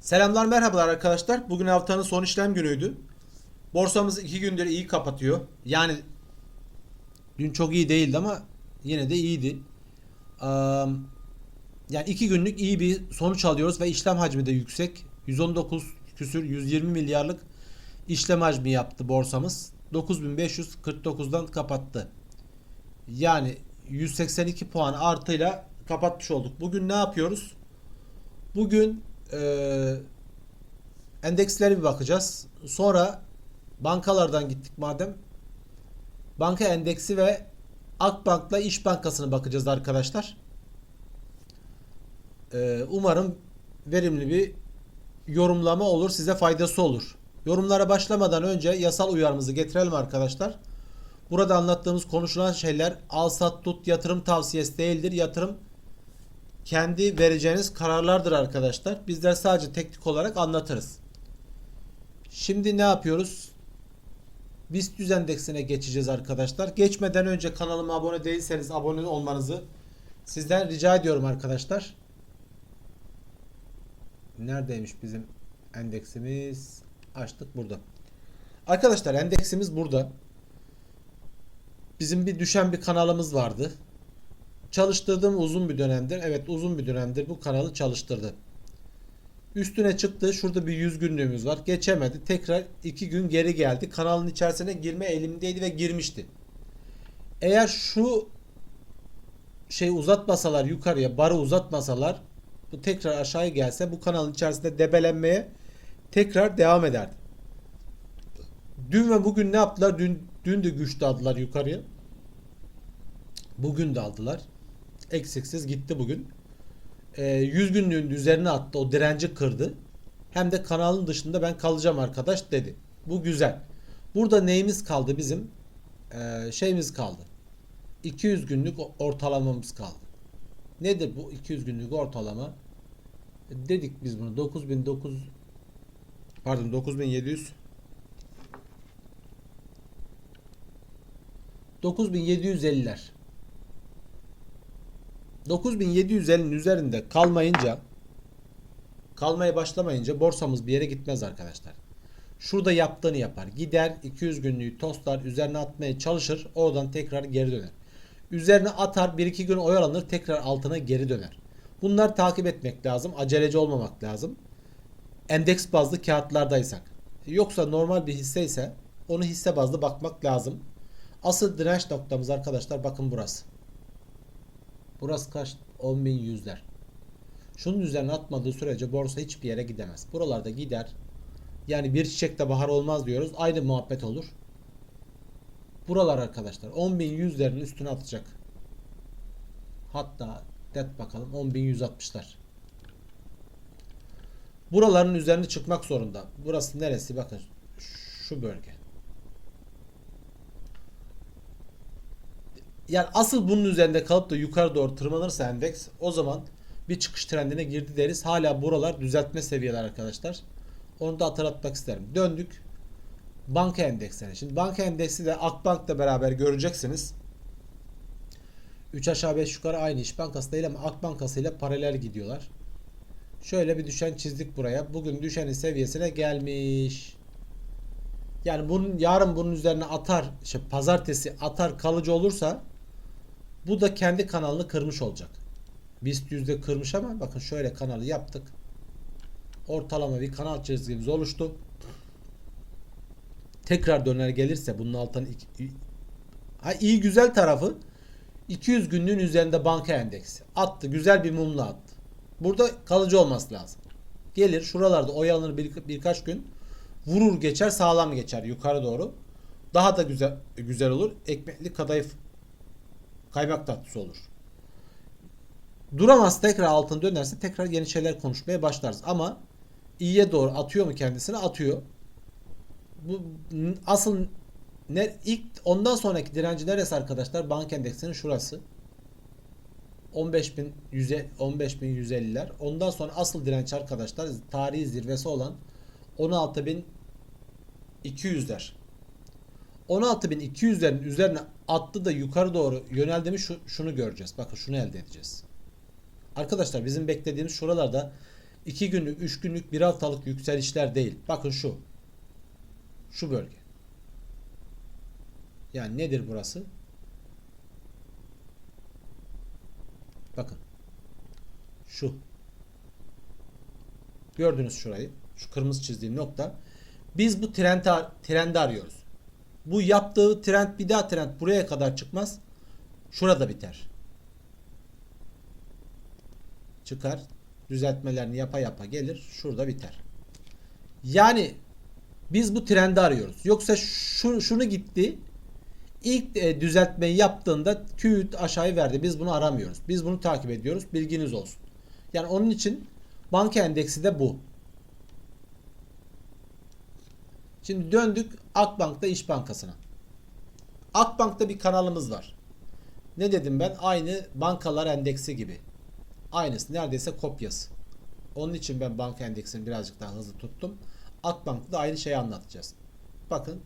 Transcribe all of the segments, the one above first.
Selamlar merhabalar arkadaşlar. Bugün haftanın son işlem günüydü. Borsamız iki gündür iyi kapatıyor. Yani dün çok iyi değildi ama yine de iyiydi. Yani iki günlük iyi bir sonuç alıyoruz ve işlem hacmi de yüksek. 119 küsür 120 milyarlık işlem hacmi yaptı borsamız. 9549'dan kapattı. Yani 182 puan artıyla kapatmış olduk. Bugün ne yapıyoruz? Bugün eee endekslere bir bakacağız. Sonra bankalardan gittik madem. Banka endeksi ve Akbank'la İş Bankası'na bakacağız arkadaşlar. Eee, umarım verimli bir yorumlama olur. Size faydası olur. Yorumlara başlamadan önce yasal uyarımızı getirelim arkadaşlar. Burada anlattığımız konuşulan şeyler al sat tut yatırım tavsiyesi değildir. Yatırım kendi vereceğiniz kararlardır arkadaşlar. Bizler sadece teknik olarak anlatırız. Şimdi ne yapıyoruz? BIST 100 endeksine geçeceğiz arkadaşlar. Geçmeden önce kanalıma abone değilseniz abone olmanızı sizden rica ediyorum arkadaşlar. Neredeymiş bizim endeksimiz? Açtık burada. Arkadaşlar endeksimiz burada. Bizim bir düşen bir kanalımız vardı. Çalıştırdığım uzun bir dönemdir. Evet uzun bir dönemdir bu kanalı çalıştırdı. Üstüne çıktı. Şurada bir 100 günlüğümüz var. Geçemedi. Tekrar 2 gün geri geldi. Kanalın içerisine girme elimdeydi ve girmişti. Eğer şu şey uzatmasalar yukarıya barı uzatmasalar bu tekrar aşağıya gelse bu kanalın içerisinde debelenmeye tekrar devam ederdi. Dün ve bugün ne yaptılar? Dün, dün de güçlü aldılar yukarıya. Bugün de aldılar. Eksiksiz gitti bugün. Ee, 100 günlüğün üzerine attı. O direnci kırdı. Hem de kanalın dışında ben kalacağım arkadaş dedi. Bu güzel. Burada neyimiz kaldı bizim? Ee, şeyimiz kaldı. 200 günlük ortalamamız kaldı. Nedir bu 200 günlük ortalama? Dedik biz bunu 9900 pardon 9700 9750'ler. 9750'nin üzerinde kalmayınca kalmaya başlamayınca borsamız bir yere gitmez arkadaşlar. Şurada yaptığını yapar. Gider 200 günlüğü tostlar üzerine atmaya çalışır. Oradan tekrar geri döner. Üzerine atar 1-2 gün oyalanır tekrar altına geri döner. Bunlar takip etmek lazım. Aceleci olmamak lazım. Endeks bazlı kağıtlardaysak. Yoksa normal bir hisse ise onu hisse bazlı bakmak lazım. Asıl direnç noktamız arkadaşlar bakın burası. Burası kaç? 10.000 yüzler. Şunun üzerine atmadığı sürece borsa hiçbir yere gidemez. Buralarda gider. Yani bir çiçekte bahar olmaz diyoruz. Aynı muhabbet olur. Buralar arkadaşlar 10.000 yüzlerin üstüne atacak. Hatta det bakalım 10.160'lar. Buraların üzerine çıkmak zorunda. Burası neresi? Bakın şu bölge. Yani asıl bunun üzerinde kalıp da yukarı doğru tırmanırsa endeks o zaman bir çıkış trendine girdi deriz. Hala buralar düzeltme seviyeler arkadaşlar. Onu da hatırlatmak isterim. Döndük banka endekslerine. Şimdi banka endeksi de Akbank'la beraber göreceksiniz. 3 aşağı 5 yukarı aynı iş bankası değil ama Ak ile paralel gidiyorlar. Şöyle bir düşen çizdik buraya. Bugün düşenin seviyesine gelmiş. Yani bunun yarın bunun üzerine atar, işte pazartesi atar kalıcı olursa bu da kendi kanalını kırmış olacak. BIST yüzde kırmış ama bakın şöyle kanalı yaptık. Ortalama bir kanal çizgimiz oluştu. Tekrar döner gelirse bunun altına iki- ha, iyi güzel tarafı 200 günlüğün üzerinde banka endeksi. Attı. Güzel bir mumla attı. Burada kalıcı olması lazım. Gelir şuralarda oyalanır bir, birkaç gün. Vurur geçer sağlam geçer yukarı doğru. Daha da güzel güzel olur. Ekmekli kadayıf kaymak tatlısı olur. Duramaz tekrar altın dönerse tekrar yeni şeyler konuşmaya başlarız. Ama iyiye doğru atıyor mu kendisini? Atıyor. Bu asıl ne, ilk ondan sonraki direnci neresi arkadaşlar? Bank endeksinin şurası. 15.100 15.150'ler. Ondan sonra asıl direnç arkadaşlar tarihi zirvesi olan 16.200'ler. 16.200'lerin üzerine attı da yukarı doğru yöneldi mi şu, şunu göreceğiz. Bakın şunu elde edeceğiz. Arkadaşlar bizim beklediğimiz şuralarda 2 günlük, 3 günlük, bir haftalık yükselişler değil. Bakın şu. Şu bölge. Yani nedir burası? Bakın. Şu. Gördünüz şurayı. Şu kırmızı çizdiğim nokta. Biz bu trendi, trendi arıyoruz. Bu yaptığı trend bir daha trend buraya kadar çıkmaz. Şurada biter. Çıkar. Düzeltmelerini yapa yapa gelir. Şurada biter. Yani biz bu trendi arıyoruz. Yoksa şu, şunu gitti. İlk e, düzeltmeyi yaptığında küt aşağıya verdi. Biz bunu aramıyoruz. Biz bunu takip ediyoruz. Bilginiz olsun. Yani onun için banka endeksi de bu. Şimdi döndük Akbank'ta İş Bankası'na. Akbank'ta bir kanalımız var. Ne dedim ben? Aynı bankalar endeksi gibi. Aynısı. Neredeyse kopyası. Onun için ben banka endeksini birazcık daha hızlı tuttum. Akbank'ta da aynı şeyi anlatacağız. Bakın.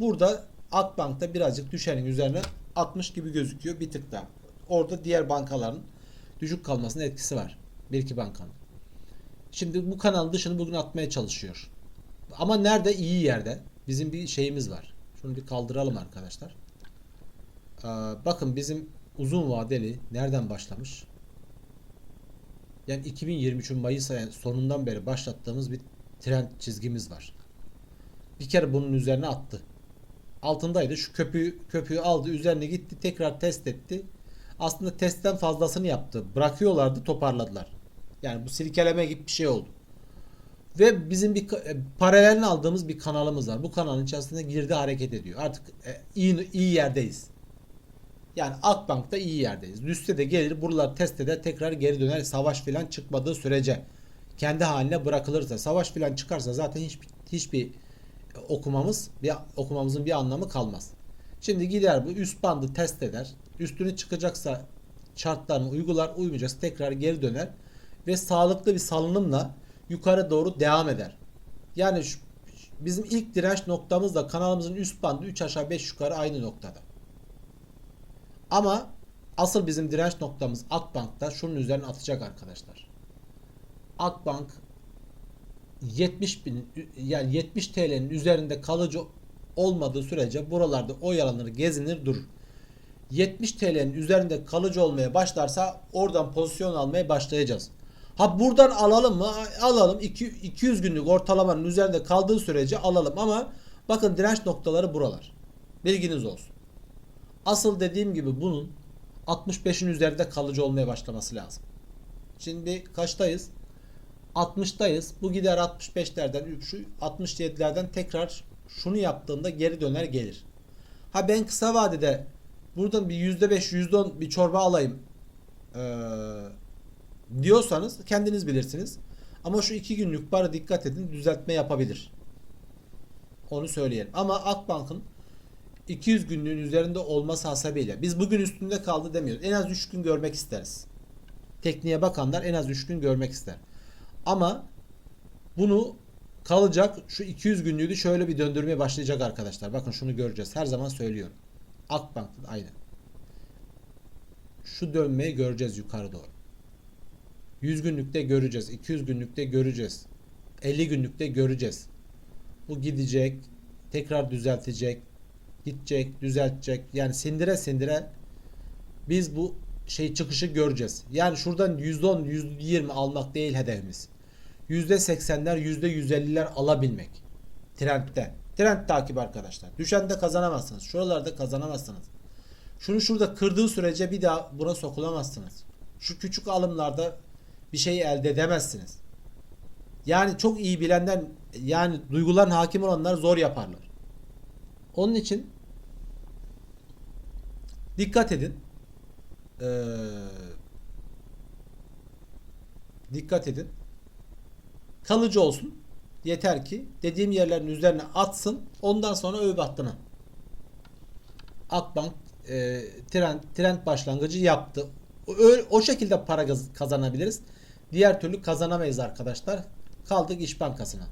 Burada Akbank'ta birazcık düşenin üzerine 60 gibi gözüküyor bir tık daha. Orada diğer bankaların düşük kalmasının etkisi var. Bir iki bankanın. Şimdi bu kanalın dışını bugün atmaya çalışıyor. Ama nerede? İyi yerde. Bizim bir şeyimiz var. Şunu bir kaldıralım arkadaşlar. Ee, bakın bizim uzun vadeli nereden başlamış? Yani 2023'ün Mayıs ayı sonundan beri başlattığımız bir trend çizgimiz var. Bir kere bunun üzerine attı. Altındaydı. Şu köpüğü, köpüğü aldı. Üzerine gitti. Tekrar test etti. Aslında testten fazlasını yaptı. Bırakıyorlardı. Toparladılar. Yani bu silkeleme gibi bir şey oldu. Ve bizim bir e, paralelini aldığımız bir kanalımız var. Bu kanalın içerisinde girdi hareket ediyor. Artık e, iyi, iyi yerdeyiz. Yani Akbank'ta iyi yerdeyiz. Düşse de gelir buralar test eder tekrar geri döner. Savaş filan çıkmadığı sürece kendi haline bırakılırsa savaş filan çıkarsa zaten hiçbir hiçbir okumamız bir okumamızın bir anlamı kalmaz. Şimdi gider bu üst bandı test eder. Üstünü çıkacaksa şartlarını uygular, uymayacaksa tekrar geri döner ve sağlıklı bir salınımla yukarı doğru devam eder. Yani şu, bizim ilk direnç noktamızla kanalımızın üst bandı 3 aşağı 5 yukarı aynı noktada. Ama asıl bizim direnç noktamız Akbank'ta şunun üzerine atacak arkadaşlar. Akbank 70 bin yani 70 TL'nin üzerinde kalıcı olmadığı sürece buralarda oyalanır, gezinir, durur. 70 TL'nin üzerinde kalıcı olmaya başlarsa oradan pozisyon almaya başlayacağız. Ha buradan alalım mı? Alalım. 200 günlük ortalamanın üzerinde kaldığı sürece alalım ama bakın direnç noktaları buralar. Bilginiz olsun. Asıl dediğim gibi bunun 65'in üzerinde kalıcı olmaya başlaması lazım. Şimdi kaçtayız? 60'tayız. Bu gider 65'lerden, şu 67'lerden tekrar şunu yaptığında geri döner gelir. Ha ben kısa vadede buradan bir %5, %10 bir çorba alayım ee, diyorsanız kendiniz bilirsiniz. Ama şu iki günlük bara dikkat edin düzeltme yapabilir. Onu söyleyelim. Ama Akbank'ın 200 günlüğün üzerinde olması hasebiyle biz bugün üstünde kaldı demiyoruz. En az 3 gün görmek isteriz. Tekniğe bakanlar en az 3 gün görmek ister. Ama bunu kalacak şu 200 günlüğü şöyle bir döndürmeye başlayacak arkadaşlar. Bakın şunu göreceğiz. Her zaman söylüyorum. Akbank'ta aynı. Şu dönmeyi göreceğiz yukarı doğru. 100 günlükte göreceğiz. 200 günlükte göreceğiz. 50 günlükte göreceğiz. Bu gidecek. Tekrar düzeltecek. Gidecek. Düzeltecek. Yani sindire sindire biz bu şey çıkışı göreceğiz. Yani şuradan %10, %20 almak değil hedefimiz. %80'ler, %150'ler alabilmek. Trendte. Trend takip arkadaşlar. Düşende kazanamazsınız. Şuralarda kazanamazsınız. Şunu şurada kırdığı sürece bir daha buna sokulamazsınız. Şu küçük alımlarda bir şey elde edemezsiniz. Yani çok iyi bilenden yani duyguların hakim olanlar zor yaparlar. Onun için dikkat edin. Ee, dikkat edin. Kalıcı olsun. Yeter ki dediğim yerlerin üzerine atsın. Ondan sonra öv battına. Akbank e, trend, trend başlangıcı yaptı. O, o şekilde para kazanabiliriz. Diğer türlü kazanamayız arkadaşlar. Kaldık İş Bankası'na.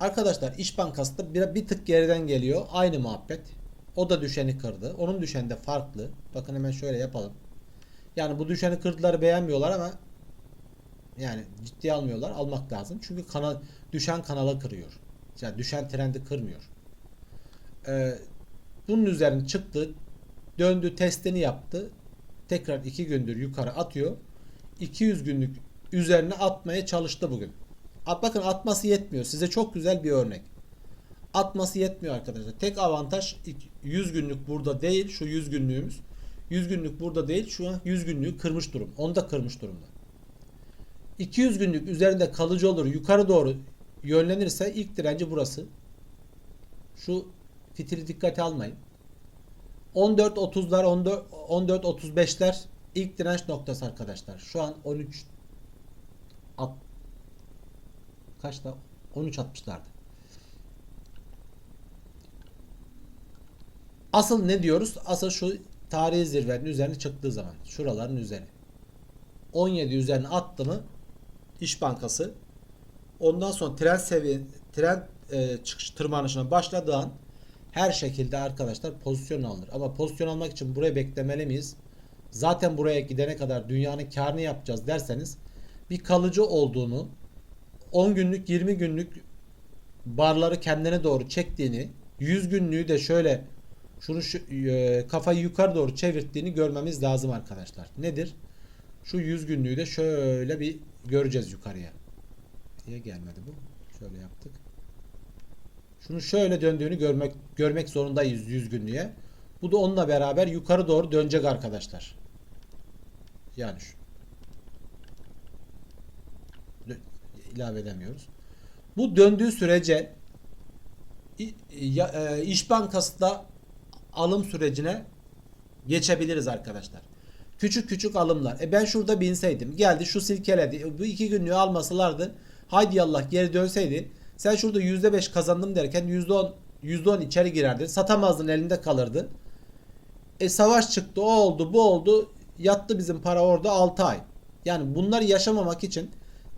Arkadaşlar İş Bankası da bir, bir tık geriden geliyor. Aynı muhabbet. O da düşeni kırdı. Onun düşeni de farklı. Bakın hemen şöyle yapalım. Yani bu düşeni kırdıları beğenmiyorlar ama Yani ciddiye almıyorlar. Almak lazım. Çünkü kanal düşen kanala kırıyor. Yani düşen trendi kırmıyor. Ee, bunun üzerine çıktı. Döndü testini yaptı. Tekrar iki gündür yukarı atıyor. 200 günlük üzerine atmaya çalıştı bugün. At, bakın atması yetmiyor. Size çok güzel bir örnek. Atması yetmiyor arkadaşlar. Tek avantaj 100 günlük burada değil. Şu 100 günlüğümüz. 100 günlük burada değil. Şu an 100 günlüğü kırmış durum. Onu da kırmış durumda. 200 günlük üzerinde kalıcı olur. Yukarı doğru yönlenirse ilk direnci burası. Şu fitili dikkate almayın. 14.30'lar 14 14.35'ler ilk direnç noktası arkadaşlar. Şu an 13 at, kaçta? 13.60'larda. Asıl ne diyoruz? Asıl şu tarihi zirvenin üzerine çıktığı zaman. Şuraların üzeri. 17 üzerine attı mı İş Bankası ondan sonra tren seviye tren e, çıkış tırmanışına başladığı an her şekilde arkadaşlar pozisyon alınır. Ama pozisyon almak için buraya beklemeli miyiz? Zaten buraya gidene kadar dünyanın karını yapacağız derseniz bir kalıcı olduğunu 10 günlük 20 günlük barları kendine doğru çektiğini 100 günlüğü de şöyle şunu şu, e, kafayı yukarı doğru çevirttiğini görmemiz lazım arkadaşlar. Nedir? Şu 100 günlüğü de şöyle bir göreceğiz yukarıya. Niye gelmedi bu? Şöyle yaptık. Şunu şöyle döndüğünü görmek görmek zorundayız 100 günlüğe. Bu da onunla beraber yukarı doğru dönecek arkadaşlar. Yani şu. İlave edemiyoruz. Bu döndüğü sürece e, İş Bankası da alım sürecine geçebiliriz arkadaşlar. Küçük küçük alımlar. E ben şurada binseydim. Geldi şu silkeledi. E Bu iki günlüğü almasalardı. Haydi Allah geri dönseydi. Sen şurada %5 kazandım derken %10 %10 içeri girerdin. Satamazdın elinde kalırdı. E savaş çıktı o oldu bu oldu. Yattı bizim para orada 6 ay. Yani bunları yaşamamak için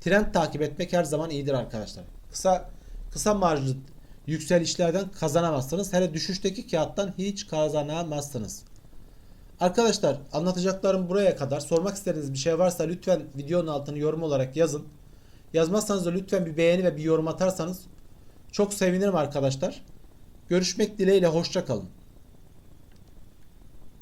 trend takip etmek her zaman iyidir arkadaşlar. Kısa kısa marjlı yükselişlerden kazanamazsınız. Hele düşüşteki kağıttan hiç kazanamazsınız. Arkadaşlar anlatacaklarım buraya kadar. Sormak istediğiniz bir şey varsa lütfen videonun altına yorum olarak yazın. Yazmazsanız da lütfen bir beğeni ve bir yorum atarsanız çok sevinirim arkadaşlar. Görüşmek dileğiyle hoşça kalın.